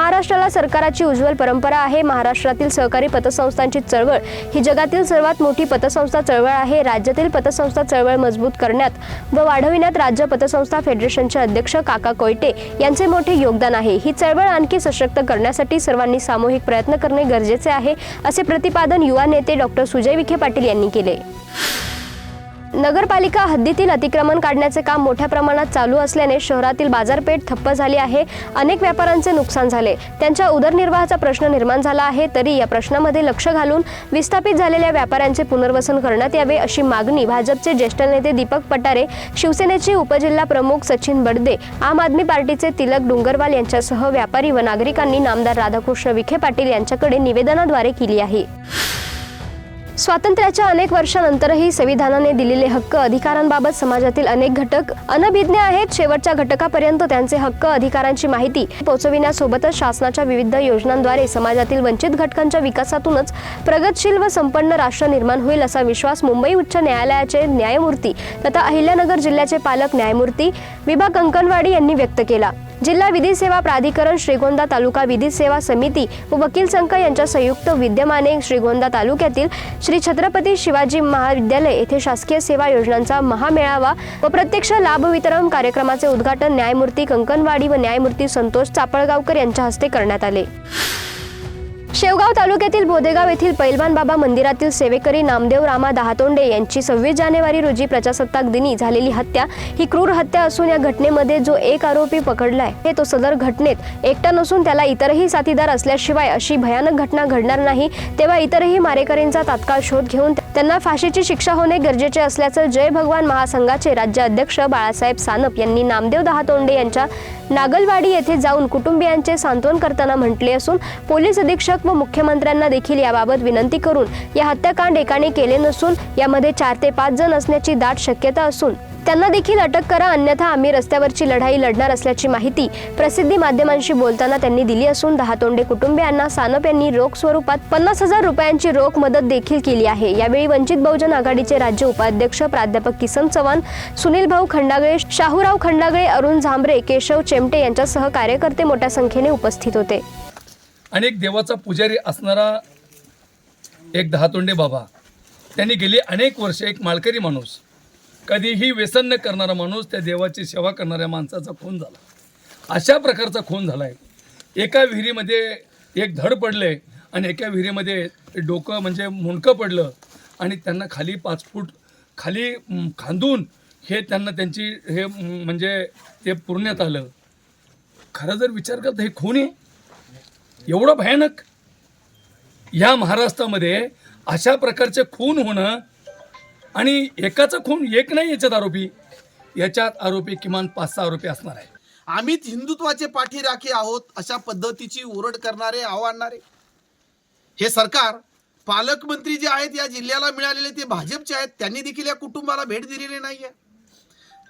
महाराष्ट्राला सरकाराची उज्ज्वल परंपरा आहे. महाराष्ट्रातील सहकारी पतसंस्थांची चळवळ ही जगातील सर्वात मोठी पतसंस्था चळवळ आहे. राज्यातील पतसंस्था चळवळ मजबूत करण्यात व वाढविण्यात राज्य पतसंस्था फेडरेशनचे अध्यक्ष काका कोयटे यांचे मोठे योगदान आहे. ही चळवळ आणखी सशक्त करण्यासाठी सर्वांनी सामूहिक प्रयत्न करणे गरजेचे आहे असे प्रतिपादन युवा नेते डॉक्टर सुजय विखे पाटील यांनी केले. नगरपालिका हद्दीतील अतिक्रमण काढण्याचे काम मोठ्या प्रमाणात चालू असल्याने शहरातील बाजारपेठ ठप्प झाली आहे. अनेक व्यापाऱ्यांचे नुकसान झाले. त्यांच्या उदरनिर्वाहाचा प्रश्न निर्माण झाला आहे. तरी या प्रश्नामध्ये लक्ष घालून विस्थापित झालेल्या व्यापाऱ्यांचे पुनर्वसन करण्यात यावे अशी मागणी भाजपचे ज्येष्ठ नेते दीपक पटारे शिवसेनेचे उपजिल्हा प्रमुख सचिन बडदे आम आदमी पार्टीचे तिलक डोंगरवाल यांच्यासह व्यापारी व नागरिकांनी नामदार राधाकृष्ण विखे पाटील यांच्याकडे निवेदनाद्वारे केली आहे. स्वातंत्र्याच्या अनेक वर्षानंतरही संविधानाने दिलेले हक्क अधिकारांबाबत समाजातील अनेक घटक अनभिज्ञ आहेत. शेवटच्या घटकापर्यंत त्यांचे हक्क अधिकारांची माहिती पोहोचविण्यासोबतच शासनाच्या विविध योजनांद्वारे समाजातील वंचित घटकांच्या विकासातूनच प्रगतशील व संपन्न राष्ट्र निर्माण होईल असा विश्वास मुंबई उच्च न्यायालयाचे न्यायमूर्ती तथा अहिल्यानगर जिल्ह्याचे पालक न्यायमूर्ती विभा कंकणवाडी यांनी व्यक्त केला. जिल्हा विधी सेवा प्राधिकरण श्रीगोंदा तालुका विधी सेवा समिती व वकील संघ यांच्या संयुक्त विद्यमाने श्रीगोंदा तालुक्यातील श्री छत्रपती शिवाजी महाविद्यालय येथे शासकीय सेवा योजनांचा महामेळावा व प्रत्यक्ष लाभ वितरण कार्यक्रमाचे उद्घाटन न्यायमूर्ती कंकणवाडी व न्यायमूर्ती संतोष चापळगावकर यांच्या हस्ते करण्यात आले. शेवगाव तालुक्यातील बोदेगाव येथील पैलवान बाबा मंदिरातील सेवेकरी नामदेव रामा दहातोंडे यांची सव्वीस जानेवारी रोजी प्रजासत्ताक दिनी झालेली हत्या ही क्रूर हत्या असून या घटनेमध्ये जो एक आरोपी पकडलाय हे तो सदर घटनेत एकटा नसून त्याला इतरही साथीदार असल्याशिवाय अशी भयानक घटना घडणार नाही तेव्हा इतरही मारेकरींचा तात्काळ शोध घेऊन त्यांना फाशीची शिक्षा होणे गरजेचे असल्याचं जय भगवान महासंघाचे राज्य अध्यक्ष बाळासाहेब सानप यांनी नामदेव दहातोंडे यांच्या नागलवाडी येथे जाऊन कुटुंबियांचे सांत्वन करताना म्हटले असून पोलीस अधीक्षक व मुख्यमंत्र्यांना देखील याबाबत विनंती करून या हत्याकांड एकाने केले नसून यामध्ये चार ते पाच जण असण्याची दाट शक्यता असून त्यांना देखील अटक करा अन्यथा आम्ही रस्त्यावरची लढाई लढणार असल्याची माहिती प्रसिद्धी माध्यमांशी बोलताना त्यांनी दिली असून दहातोंडे कुटुंबियांना सानप यांनी रोख स्वरूपात पन्नास हजार रुपयांची रोख मदत देखील केली आहे. यावेळी वंचित बहुजन आघाडीचे राज्य उपाध्यक्ष प्राध्यापक किसन चव्हाण सुनील भाऊ खंडागळे शाहूराव खंडागळे अरुण झांबरे केशव चेमटे यांच्यासह कार्यकर्ते मोठ्या संख्येने उपस्थित होते. आणि एक देवाचा पुजारी असणारा एक दहातोंडे बाबा त्यांनी गेली अनेक वर्ष एक माळकरी माणूस. कधीही व्यसन न करणारा माणूस त्या देवाची सेवा करणाऱ्या माणसाचा खून झाला. अशा प्रकारचा खून झाला आहे एका विहिरीमध्ये एक धड पडले आणि एका विहिरीमध्ये डोकं म्हणजे मुंडकं पडलं आणि त्यांना खाली पाच फूट खाली खांदून हे त्यांना त्यांची हे म्हणजे ते पुरण्यात आलं. खरं जर विचार करता हे खून आहे? एवढं भयानक. या महाराष्ट्रामध्ये अशा प्रकारचे खून होणं आणि एकाचा खून एक नाही याच्यात आरोपी याच्यात आरोपी किमान पाच सहा आरोपी असणार आहे आम्हीच हिंदुत्वाचे पाठीराखे आहोत अशा पद्धतीची ओरड करणारे आव्हाडणारे हे सरकार पालकमंत्री जे आहेत या जिल्ह्याला मिळालेले ते भाजपचे आहेत त्यांनी देखील या कुटुंबाला भेट दिलेली नाहीये.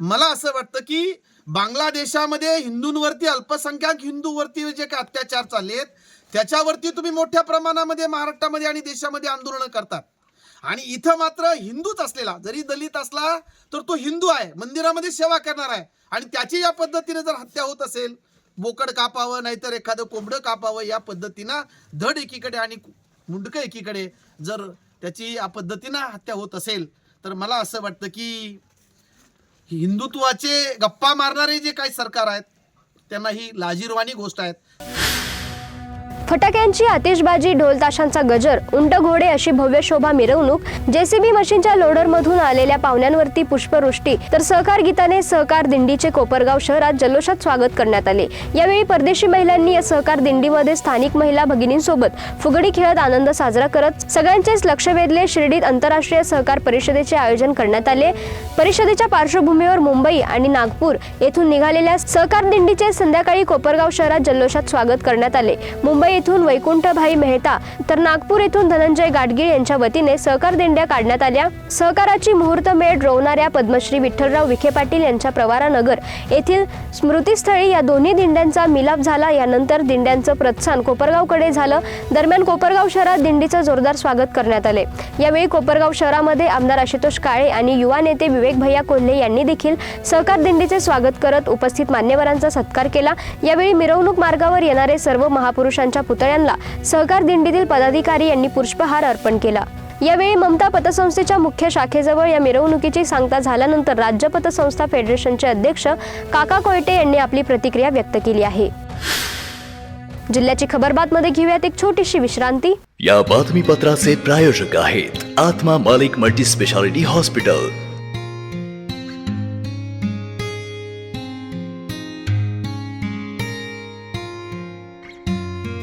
मला असं वाटतं की बांगलादेशामध्ये हिंदूंवरती अल्पसंख्याक हिंदूवरती जे काही अत्याचार चालले आहेत त्याच्यावरती तुम्ही मोठ्या प्रमाणामध्ये महाराष्ट्रामध्ये आणि देशामध्ये आंदोलनं करतात. आणि इथं मात्र हिंदूच असलेला जरी दलित असला तर तो हिंदू आहे. मंदिरामध्ये सेवा करणार आहे. आणि त्याची या पद्धतीने जर हत्या होत असेल बोकड कापावं नाहीतर एखादं कोंबडं कापावं या पद्धतीनं धड एकीकडे आणि मुंडकं एकीकडे जर त्याची या पद्धतीनं हत्या होत असेल तर मला असं वाटतं की हिंदुत्वाचे गप्पा मारणारे जे काही सरकार आहेत त्यांना ही लाजीरवाणी गोष्ट आहेत. फटाक्यांची आतिषबाजी ढोलताशांचा गजर उंट घोडे अशी भव्य शोभा मिरवणूक जेसीबी मशीनच्या लोडरमधून आलेल्या पाहुण्यांवरती पुष्पवृष्टी तर सहकार गीताने सहकार दिंडीचे कोपरगाव शहरात जल्लोषात स्वागत करण्यात आले. यावेळी परदेशी महिलांनी या सहकार दिंडीमध्ये स्थानिक महिला भगिनींसोबत फुगडी खेळत आनंद साजरा करत सगळ्यांचेच लक्ष वेधले. शिर्डीत आंतरराष्ट्रीय सहकार परिषदेचे आयोजन करण्यात आले. परिषदेच्या पार्श्वभूमीवर मुंबई आणि नागपूर येथून निघालेल्या सहकार दिंडीचे संध्याकाळी कोपरगाव शहरात जल्लोषात स्वागत करण्यात आले. मुंबई येथून वैकुंठभाई मेहता तर नागपूर येथून धनंजय गाडगीळ यांच्या वतीने सहकार दिंड्या काढण्यात आल्या. सहकाराची मुहूर्तमेढ रोवणाऱ्या पद्मश्री विठ्ठलराव विखे पाटील यांच्या प्रवारानगर येथील स्मृतीस्थळी या दोन्ही दिंड्यांचा मिलाप झाला. यानंतर दिंड्यांचं प्रस्थान कोपरगावकडे झालं. दरम्यान कोपरगाव शहरात दिंडीचं जोरदार स्वागत करण्यात आले. यावेळी कोपरगाव शहरामध्ये आमदार आशुतोष काळे आणि युवा नेते विवेक भैया कोल्हे यांनी देखील सहकार दिंडीचे स्वागत करत उपस्थित मान्यवरांचा सत्कार केला. यावेळी मिरवणूक मार्गावर येणारे सर्व महापुरुषांच्या पुतळ्यांना सहकार दिंडीतील पदाधिकारी यांनी पुष्पहार अर्पण केला. यावेळी ममता पतसंस्थेच्या मुख्य शाखेजवळ या मिरवणुकीची सांगता झाल्यानंतर राज्य पतसंस्था फेडरेशनचे अध्यक्ष काका कोयटे यांनी आपली प्रतिक्रिया व्यक्त केली आहे. जिल्ह्याची खबरबातमध्ये घेऊयात एक छोटीशी विश्रांती. या बातमीपत्राचे प्रायोजक आहेत आत्मा मालिक मल्टी स्पेशालिटी हॉस्पिटल.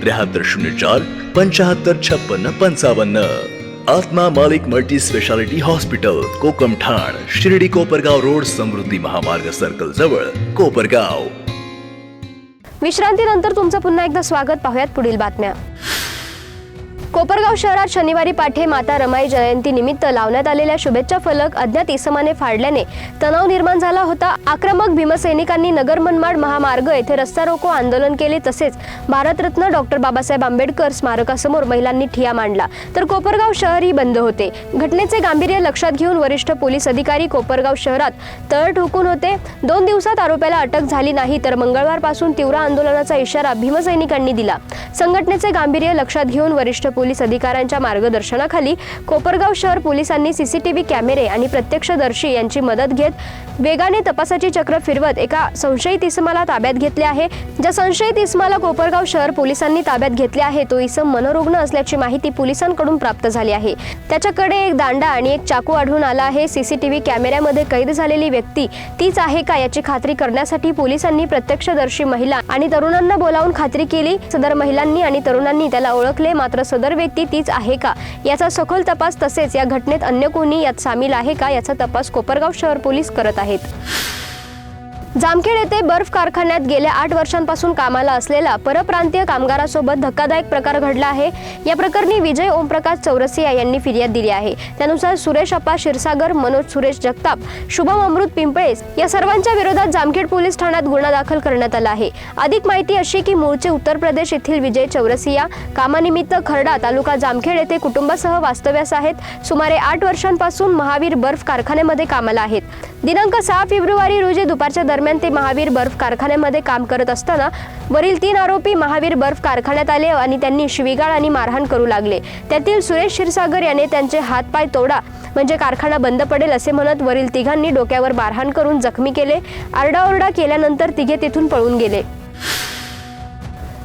त्र्याहत्तर शून्य चार पंचाहत्तर छप्पन्न पंचावन्न. आत्मा मालिक मल्टी स्पेशालिटी हॉस्पिटल कोकम ठाण शिर्डी कोपरगाव रोड समृद्धी महामार्ग सर्कल जवळ कोपरगाव. विश्रांतीनंतर तुमचं पुन्हा एकदा स्वागत. पाहूयात पुढील बातम्या. कोपरगाव शहरात शनिवारी पाठे माता रमाई जयंती निमित्त लावण्यात आलेल्या शुभेच्छा फलक अज्ञात इसमाने फाडल्याने तणाव निर्माण झाला होता. आक्रमक भीमसैनिकांनी नगर मनमाड महामार्ग येथे रस्ता रोको आंदोलन केले तसेच भारतरत्न डॉक्टर बाबासाहेब आंबेडकर स्मारकासमोर महिलांनी ठिया मांडला. तर कोपरगाव शहरही बंद होते. घटनेचे गांभीर्य लक्षात घेऊन वरिष्ठ पोलीस अधिकारी कोपरगाव शहरात तळ ठोकून होते. दोन दिवसात आरोप्याला अटक झाली नाही तर मंगळवारपासून तीव्र आंदोलनाचा इशारा भीमसैनिकांनी दिला. संघटनेचे गांभीर्य लक्षात घेऊन वरिष्ठ पोलीस अधिकाऱ्यांच्या मार्गदर्शनाखाली कोपरगाव शहर पोलिसांनी सीसीटीव्ही कॅमेरे आणि प्रत्यक्षदर्शी यांची मदत घेत वेगाने तपासाची चक्र फिरवत एका संशयित इसमाला ताब्यात घेतले आहे. ज्या संशयित इसमाला कोपरगाव शहर पोलिसांनी ताब्यात घेतले आहे तो इसम मनोरुग्ण असल्याची माहिती पोलिसांकडून प्राप्त झाली आहे. त्याच्याकडे एक दांडा आणि एक चाकू आढळून आला आहे. सीसीटीव्ही कॅमेऱ्यामध्ये कैद झालेली व्यक्ती तीच आहे का याची खात्री करण्यासाठी पोलिसांनी प्रत्यक्षदर्शी महिला आणि तरुणांना बोलावून खात्री केली. सदर महिलांनी आणि तरुणांनी त्याला ओळखले मात्र सदर व्यक्ती तीच आहे का? याचा सखोल तपास तसेच या घटनेत अन्य कोणी यात सामील आहे का? याचा तपास कोपरगाव शहर पोलीस करत आहेत. जामखेड येथे बर्फ कारखान्यात गेल्या आठ वर्षांपासून कामाला असलेला परप्रांतीय कामगारासोबत धक्कादायक प्रकार घडला आहे. या प्रकरणी विजय ओमप्रकाश चौरसिया यांनी फिर्याद दिली आहे. त्यानुसार सुरेश अप्पा क्षीरसागर मनोज सुरेश जगताप शुभम अमृत पिंपळे या सर्वांच्या विरोधात जामखेड पोलीस ठाण्यात गुन्हा दाखल करण्यात आला आहे. अधिक माहिती अशी की मूळचे उत्तर प्रदेश येथील विजय चौरसिया कामानिमित्त खरडा तालुका जामखेड येथे कुटुंबासह वास्तव्यास आहेत. सुमारे आठ वर्षांपासून महावीर बर्फ कारखान्यामध्ये कामाला आहेत. दिनांक सहा फेब्रुवारी रोजी दुपारच्या दरम्यान ते महावीर बर्फ कारखान्यामध्ये काम करत असताना वरील तीन आरोपी महावीर बर्फ कारखान्यात आले आणि त्यांनी शिवीगाळ आणि मारहाण करू लागले. त्यातील सुरेश क्षीरसागर याने त्यांचे हातपाय तोडा म्हणजे कारखाना बंद पडेल असे म्हणत वरील तिघांनी डोक्यावर मारहाण करून जखमी केले. आरडाओरडा केल्यानंतर तिघे तिथून पळून गेले.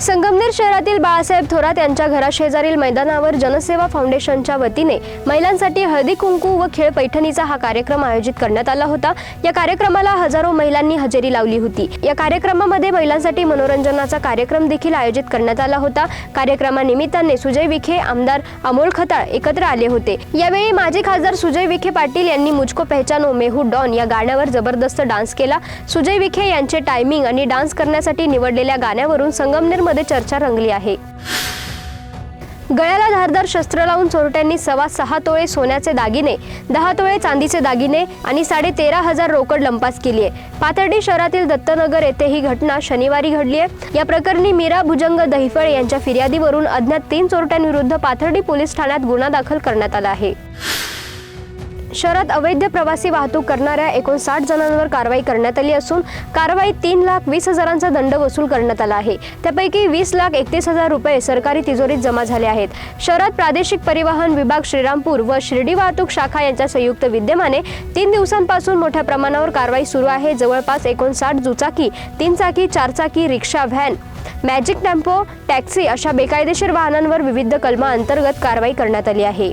संगमनेर शहरातील बाळासाहेब थोरात यांच्या घराशेजारील मैदानावर जनसेवा फाउंडेशनच्या वतीने महिलांसाठी हळदी कुंकू व खेळ पैठणीचा हा कार्यक्रम आयोजित करण्यात आला होता. या कार्यक्रमाला हजारो महिलांनी हजेरी लावली होती. या कार्यक्रमामध्ये महिलांसाठी मनोरंजनाचा कार्यक्रम देखील आयोजित करण्यात आला होता. कार्यक्रमानिमित्ताने सुजय विखे आमदार अमोल खताळ एकत्र आले होते. यावेळी माजी खासदार सुजय विखे पाटील यांनी मुझको पहचानो मेहू डॉन या गाण्यावर जबरदस्त डान्स केला. सुजय विखे यांचे टायमिंग आणि डान्स करण्यासाठी निवडलेल्या गाण्यावरून संगमनेर संगमनेरमध्ये चर्चा रंगली आहे. गळ्याला धारदार शस्त्र लावून चोरट्यांनी सव्वा सहा तोळे सोन्याचे दागिने दहा तोळे चांदीचे दागिने आणि साडे तेरा हजार रोकड लंपास केली आहे. पाथर्डी शहरातील दत्तनगर येथे ही घटना शनिवारी घडली आहे. या प्रकरणी मीरा भुजंग दहिफळ यांच्या फिर्यादीवरून अज्ञात तीन चोरट्यांविरुद्ध पाथर्डी पोलीस ठाण्यात गुन्हा दाखल करण्यात आला आहे. शहरात अवैध प्रवासी वाहतूक करणाऱ्या एकोणसाठ जणांवर कारवाई करण्यात आली असून कारवाई तीन लाख वीस हजारांचा दंड वसूल करण्यात आला आहे. त्यापैकी वीस लाख एकतीस हजार रुपये सरकारी तिजोरीत जमा झाले आहेत. शहरात प्रादेशिक परिवहन विभाग श्रीरामपूर व शिर्डी वाहतूक शाखा यांच्या संयुक्त विद्यमाने तीन दिवसांपासून मोठ्या प्रमाणावर कारवाई सुरू आहे. जवळपास एकोणसाठ दुचाकी तीन चाकी चारचाकी rickshaw van Magic tempo taxi अशा बेकायदेशीर वाहनांवर विविध कलमा अंतर्गत कारवाई करण्यात आली आहे.